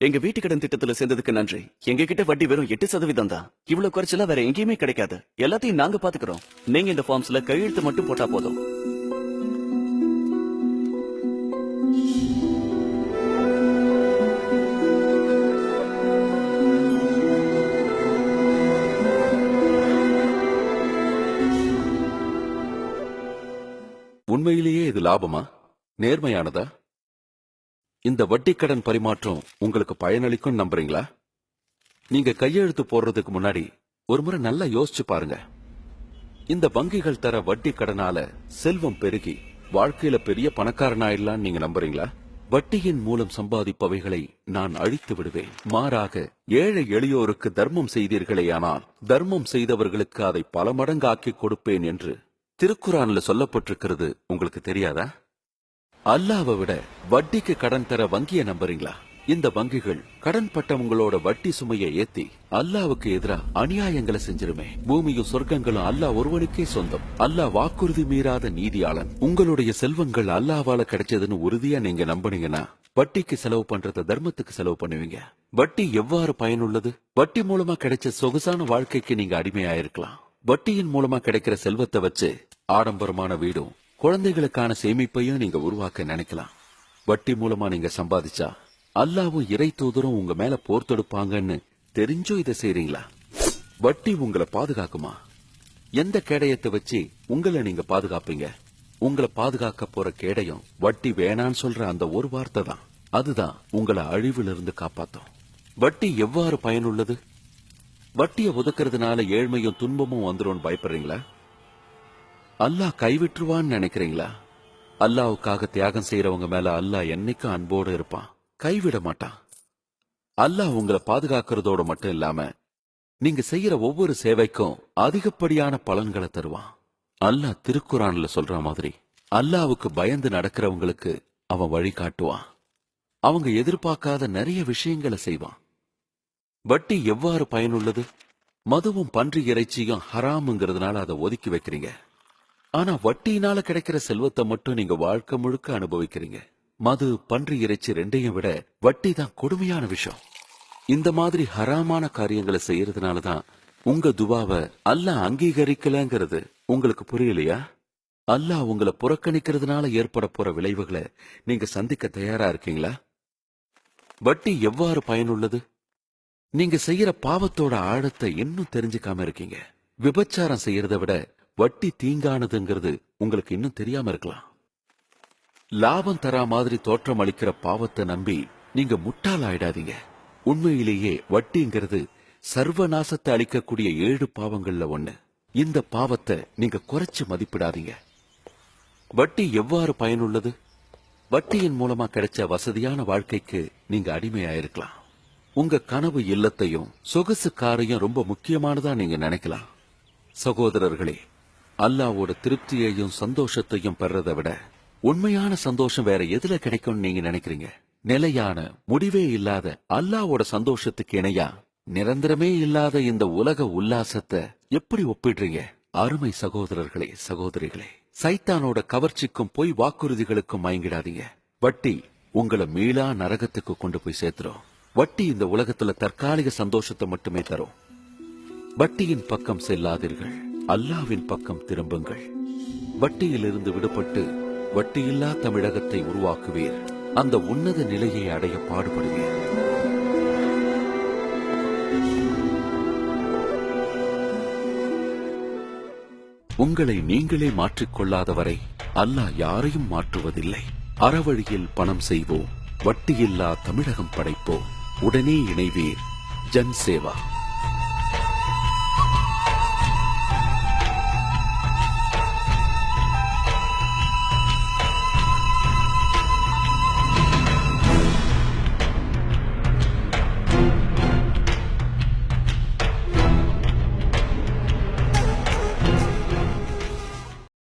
எங்க வீட்டு கடன் திட்டத்துல சேர்ந்ததுக்கு நன்றி. எங்க கிட்ட வட்டி வெறும் எட்டு சதவீதம் தான். இவ்வளவு குறைச்சலா வேற எங்கேயுமே கிடைக்காது. எல்லாத்தையும் நாங்க பாத்துக்கிறோம். நீங்க இந்த ஃபார்ம்ஸ்ல கையெழுத்து மட்டும் போட்டா போதும். உண்மையிலேயே இது லாபமா? நேர்மையானதா? இந்த வட்டி கடன் பரிமாற்றம் உங்களுக்கு பயனளிக்கும் நம்புறீங்களா? நீங்க கையெழுத்து போடுறதுக்கு முன்னாடி ஒரு முறை நல்லா யோசிச்சு பாருங்க. இந்த வங்கிகள் தர வட்டி கடனால செல்வம் பெருகி வாழ்க்கையில பெரிய பணக்காரனாயிடலாம் நீங்க நம்புறீங்களா? வட்டியின் மூலம் சம்பாதிப்பவைகளை நான் அழித்து விடுவேன். மாறாக ஏழை எளியோருக்கு தர்மம் செய்தீர்களேயானால் தர்மம் செய்தவர்களுக்கு அதை பல மடங்காக்கி கொடுப்பேன் என்று திருக்குறான்ல சொல்லப்பட்டிருக்கிறது. உங்களுக்கு தெரியாதா? அல்லாவை விட வட்டிக்கு கடன் தர வங்கிய நம்புறீங்களா? இந்த வங்கிகள் கடன் பட்டவங்களோட வட்டி சுமையை ஏத்தி அல்லாவுக்கு எதிரா அநியாயங்களை செஞ்சிருமே. பூமியும் சொர்க்கங்களும் அல்லாஹ் ஒருவனுக்கே சொந்தம். அல்லாஹ் வாக்குறுதி மீறாத நீதியாளன். உங்களுடைய செல்வங்கள் அல்லாவால கிடைச்சதுன்னு உறுதியா நீங்க நம்புனீங்கன்னா வட்டிக்கு செலவு பண்றத தர்மத்துக்கு செலவு பண்ணுவீங்க. வட்டி எவ்வாறு பயனுள்ளது? வட்டி மூலமா கிடைச்ச சொகுசான வாழ்க்கைக்கு நீங்க அடிமையாயிருக்கலாம். வட்டியின் மூலமா கிடைக்கிற செல்வத்தை வச்சு ஆடம்பரமான வீடும் குழந்தைகளுக்கான சேமிப்பையும் நீங்க உருவாக்க நினைக்கலாம். வட்டி மூலமா நீங்க சம்பாதிச்சா அல்லாவும் இறை தூதரும் உங்க மேல போர் தொடுப்பாங்கன்னு தெரிஞ்சும் இதை செய்றீங்களா? வட்டி உங்களை பாதுகாக்குமா? எந்த கேடயத்தை வச்சு உங்களை நீங்க பாதுகாப்பீங்க? உங்களை பாதுகாக்க போற கேடயம் வட்டி வேணான்னு சொல்ற அந்த ஒரு வார்த்தை தான். அதுதான் உங்களை அழிவிலிருந்து காப்பாத்தும். வட்டி எவ்வாறு பயனுள்ளது? வட்டியை ஒதுக்கிறதுனால ஏழ்மையும் துன்பமும் வந்துரும்னு பயப்படுறீங்களா? அல்லாஹ் கைவிட்டுருவான்னு நினைக்கிறீங்களா? அல்லாவுக்காக தியாகம் செய்யறவங்க மேல அல்லாஹ் என்னைக்கும் அன்போடு இருப்பான்? கைவிட மாட்டான். அல்லாஹ் உங்களை பாதுகாக்கிறதோட மட்டும் இல்லாம நீங்க செய்யற ஒவ்வொரு சேவைக்கும் அதிகப்படியான பலன்களை தருவான். அல்லாஹ் திருக்குறான்ல சொல்ற மாதிரி அல்லாவுக்கு பயந்து நடக்கிறவங்களுக்கு அவன் வழி காட்டுவான். அவங்க எதிர்பார்க்காத நிறைய விஷயங்களை செய்வான். வட்டி எவ்வாறு பயனுள்ளது? மதுவும் பன்றி இறைச்சியும் ஹராமுங்கிறதுனால அதை ஒதுக்கி வைக்கிறீங்க. ஆனா வட்டியினால கிடைக்கிற செல்வத்தை மட்டும் நீங்க வாழ்க்கை முழுக்க அனுபவிக்கிறீங்க. மது பன்றி இறைச்சி ரெண்டையும் விட வட்டி தான் கொடுமையான விஷயம் இந்த மாதிரி ஹராமான காரியங்களை செய்யறதுனால தான் உங்க துவாவை அல்லாஹ் அங்கீகரிக்கலங்கிறது. உங்களுக்கு புரியலையா? அல்லாஹ் உங்களை புறக்கணிக்கிறதுனால ஏற்பட போற விளைவுகளை நீங்க சந்திக்க தயாரா இருக்கீங்களா? வட்டி எவ்வாறு பயனுள்ளது? நீங்க செய்யற பாவத்தோட ஆழத்தை இன்னும் தெரிஞ்சுக்காம இருக்கீங்க. விபச்சாரம் செய்யறத விட வட்டி தீங்கானதுங்கிறது உங்களுக்கு இன்னும் தெரியாம இருக்கலாம். லாபம் தரா மாதிரி தோற்றம் அளிக்கிற பாவத்தை நம்பி நீங்க முட்டாள் ஆயிடாதீங்க. உண்மையிலேயே வட்டிங்கிறது சர்வநாசத்தை அளிக்கக்கூடிய ஏழு பாவங்கள்ல ஒண்ணு. இந்த பாவத்தை நீங்க குறைச்சு மதிப்பிடாதீங்க. வட்டி எவ்வாறு பயனுள்ளது? வட்டியின் மூலமா கிடைச்ச வசதியான வாழ்க்கைக்கு நீங்க அடிமையாயிருக்கலாம். உங்க கனவு இல்லத்தையும் சொகுசு காரையும் ரொம்ப முக்கியமானதா நீங்க நினைக்கலாம். சகோதரர்களே அல்லாவோட திருப்தியையும் சந்தோஷத்தையும் பெறதை விட உண்மையான சந்தோஷம் வேற எதுல கிடைக்கும்னு நீங்க நினைக்கிறீங்க? நிலையான முடிவே இல்லாத அல்லாவோட சந்தோஷத்துக்கு இணையா நிரந்தரமே இல்லாத இந்த உலக உல்லாசத்தை எப்படி ஒப்பிடுறீங்க? அருமை சகோதரர்களே சகோதரிகளே சைத்தானோட கவர்ச்சிக்கும் பொய் வாக்குறுதிகளுக்கும் மயங்கிடாதீங்க. வட்டி உங்களை மீளா நரகத்துக்கு கொண்டு போய் சேர்த்துரும். வட்டி இந்த உலகத்துல தற்காலிக சந்தோஷத்தை மட்டுமே தரும். வட்டியின் பக்கம் செல்லாதீர்கள். அல்லாவின் பக்கம் திரும்புங்கள். வட்டியிலிருந்து விடுபட்டு வட்டியில்லா தமிழகத்தை உருவாக்குவீர். அந்த உன்னத நிலையை அடைய பாடுபடுவீர். உங்களை நீங்களே மாற்றிக்கொள்ளாதவரை அல்லாஹ் யாரையும் மாற்றுவதில்லை. அறவழியில் பணம் செய்வோம். வட்டியில்லா தமிழகம் படைப்போம். உடனே இணைவீர். ஜன் சேவா.